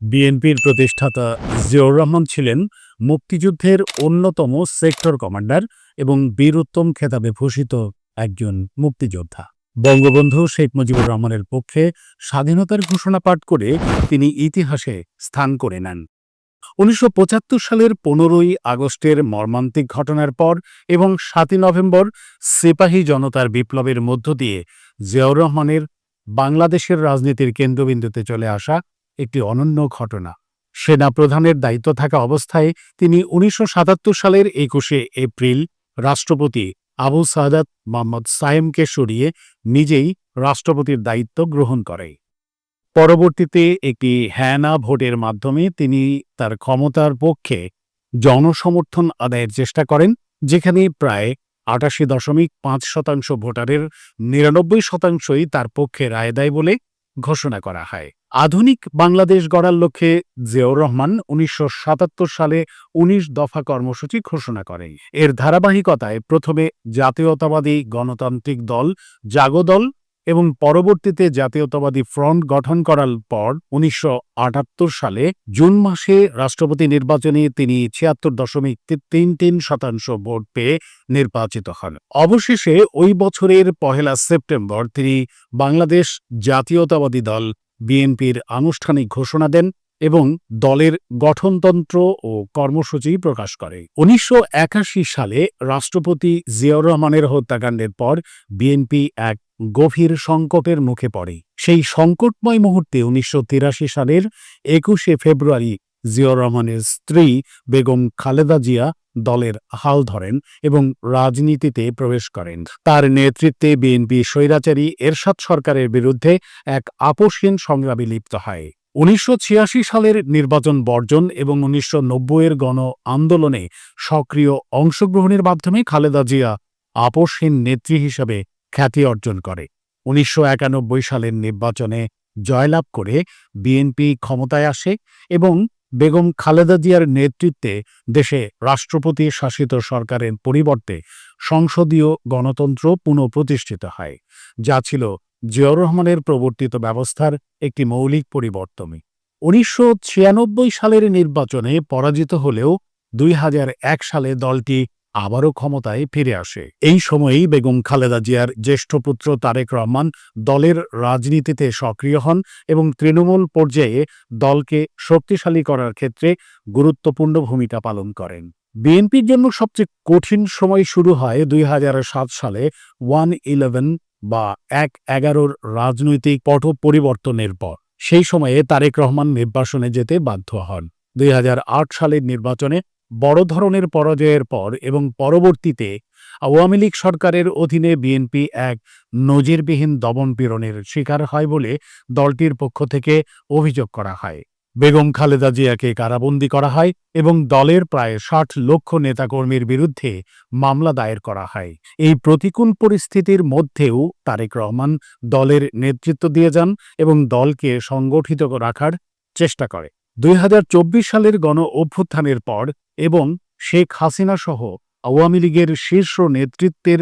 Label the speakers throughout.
Speaker 1: বিএনপির প্রতিষ্ঠাতা জিয়াউর রহমান ছিলেন মুক্তিযুদ্ধের অন্যতম সেক্টর কমান্ডার এবং বীরোত্তম খেতাবে ভূষিত একজন মুক্তিযোদ্ধা। বঙ্গবন্ধু শেখ মুজিবুর রহমানের পক্ষে স্বাধীনতার ঘোষণা পাঠ করে তিনি ইতিহাসে স্থান করে নেন। উনিশশো পঁচাত্তর সালের পনেরোই আগস্টের মর্মান্তিক ঘটনার পর এবং সাতই নভেম্বর সিপাহী জনতার বিপ্লবের মধ্য দিয়ে জিয়াউর রহমানের বাংলাদেশের রাজনীতির কেন্দ্রবিন্দুতে চলে আসা একটি অনন্য ঘটনা। সেনা প্রধানের দায়িত্ব থাকা অবস্থায় তিনি উনিশশো সাতাত্তর সালের একুশে এপ্রিল রাষ্ট্রপতি আবু সাদাত মোহাম্মদ সায়েমকে সরিয়ে নিজেই রাষ্ট্রপতির দায়িত্ব গ্রহণ করে। পরবর্তীতে একটি হ্যানা ভোটের মাধ্যমে তিনি তার ক্ষমতার পক্ষে জনসমর্থন আদায়ের চেষ্টা করেন, যেখানে প্রায় আটাশি দশমিক পাঁচ শতাংশ ভোটারের নিরানব্বই শতাংশই তার পক্ষে রায় দেয় বলে ঘোষণা করা হয়। আধুনিক বাংলাদেশ গড়ার লক্ষ্যে জিয়াউর রহমান উনিশশো সাতাত্তর সালে ১৯ দফা কর্মসূচি ঘোষণা করেন। এর ধারাবাহিকতায় প্রথমে জাতীয়তাবাদী গণতান্ত্রিক দল জাগদল এবং পরবর্তীতে জাতীয়তাবাদী ফ্রন্ট গঠন করার পর উনিশশো আটাত্তর সালে জুন মাসে রাষ্ট্রপতি নির্বাচনে তিনি ছিয়াত্তর দশমিক তিন তিন শতাংশ ভোট পেয়ে নির্বাচিত হন। অবশেষে ওই বছরের পহেলা সেপ্টেম্বর তিনি বাংলাদেশ জাতীয়তাবাদী দল বিএনপির আনুষ্ঠানিক ঘোষণা দেন এবং দলের গঠনতন্ত্র ও কর্মসূচি প্রকাশ করে। উনিশশো একাশি সালে রাষ্ট্রপতি জিয়াউর রহমানের হত্যাকাণ্ডের পর বিএনপি এক গভীর সংকটের মুখে পড়ে। সেই সংকটময় মুহূর্তে উনিশশো তিরাশি সালের একুশে ফেব্রুয়ারি জিয়াউর রহমানের স্ত্রী বেগম খালেদা জিয়া দলের হাল ধরেন এবং রাজনীতিতে প্রবেশ করেন। তার নেতৃত্বে বিএনপি স্বৈরাচারী এরশাদ সরকারের বিরুদ্ধে এক আপোষহীন সংগ্রামে লিপ্ত হয়। উনিশশো ছিয়াশি সালের নির্বাচন বর্জন এবং উনিশশো নব্বই এর গণ আন্দোলনে সক্রিয় অংশগ্রহণের মাধ্যমে খালেদা জিয়া আপোষহীন নেত্রী হিসেবে খ্যাতি অর্জন করে। উনিশশো একানব্বই সালের নির্বাচনে জয়লাভ করে বিএনপি ক্ষমতায় আসে এবং বেগম খালেদা জিয়ার নেতৃত্বে দেশে রাষ্ট্রপতি শাসিত সরকারের পরিবর্তে সংসদীয় গণতন্ত্র পুনঃপ্রতিষ্ঠিত হয়, যা ছিল জিয়াউর রহমানের প্রবর্তিত ব্যবস্থার একটি মৌলিক পরিবর্তন উনিশশো ছিয়ানব্বই সালের নির্বাচনে পরাজিত হলেও দুই হাজার এক সালে দলটি আবারও ক্ষমতায় ফিরে আসে। এই সময়েই বেগম খালেদা জিয়ার জ্যেষ্ঠ পুত্র তারেক রহমান দলের রাজনীতিতে সক্রিয় হন এবং তৃণমূল পর্যায়ে দলকে শক্তিশালী করার ক্ষেত্রে গুরুত্বপূর্ণ ভূমিকা পালন করেন। বিএনপির জন্য সবচেয়ে কঠিন সময় শুরু হয় দুই হাজার সাত সালে ওয়ান ইলেভেন বা এক এগারোর রাজনৈতিক পট পরিবর্তনের পর। সেই সময়ে তারেক রহমান নির্বাসনে যেতে বাধ্য হন। দুই হাজার আট সালের নির্বাচনে বড় ধরনের পরাজয়ের পর এবং পরবর্তীতে আওয়ামী লীগ সরকারের অধীনে বিএনপি এক নজিরবিহীন দমনপীড়নের শিকার হয় বলে দলটির পক্ষ থেকে অভিযোগ করা হয়। বেগম খালেদা জিয়াকে কারাবন্দী করা হয় এবং দলের প্রায় ষাট লক্ষ নেতাকর্মীর বিরুদ্ধে মামলা দায়ের করা হয়। এই প্রতিকূল পরিস্থিতির মধ্যেও তারেক রহমান দলের নেতৃত্ব দিয়ে যান এবং দলকে সংগঠিত রাখার চেষ্টা করে। দুই হাজার চব্বিশ সালের গণ অভ্যুত্থানের পর এবং শেখ হাসিনা সহ আওয়ামী লীগের শীর্ষ নেতৃত্বের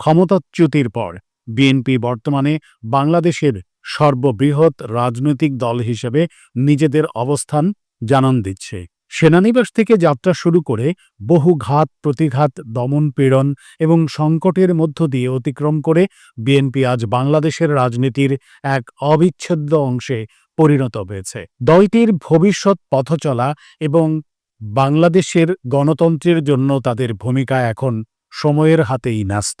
Speaker 1: ক্ষমতাচ্যুতির পর বিএনপি বর্তমানে বাংলাদেশের সর্ববৃহৎ রাজনৈতিক দল হিসেবে নিজেদের অবস্থান জানান দিচ্ছে। সেনানিবাস থেকে যাত্রা শুরু করে বহু ঘাত, প্রতিঘাত, দমন পীড়ন এবং সংকটের মধ্য দিয়ে অতিক্রম করে বিএনপি আজ বাংলাদেশের রাজনীতির এক অবিচ্ছেদ্য অংশে পরিণত হয়েছে। দলটির ভবিষ্যৎ পথচলা এবং বাংলাদেশের গণতন্ত্রের জন্য তাদের ভূমিকা এখন সময়ের হাতেই ন্যস্ত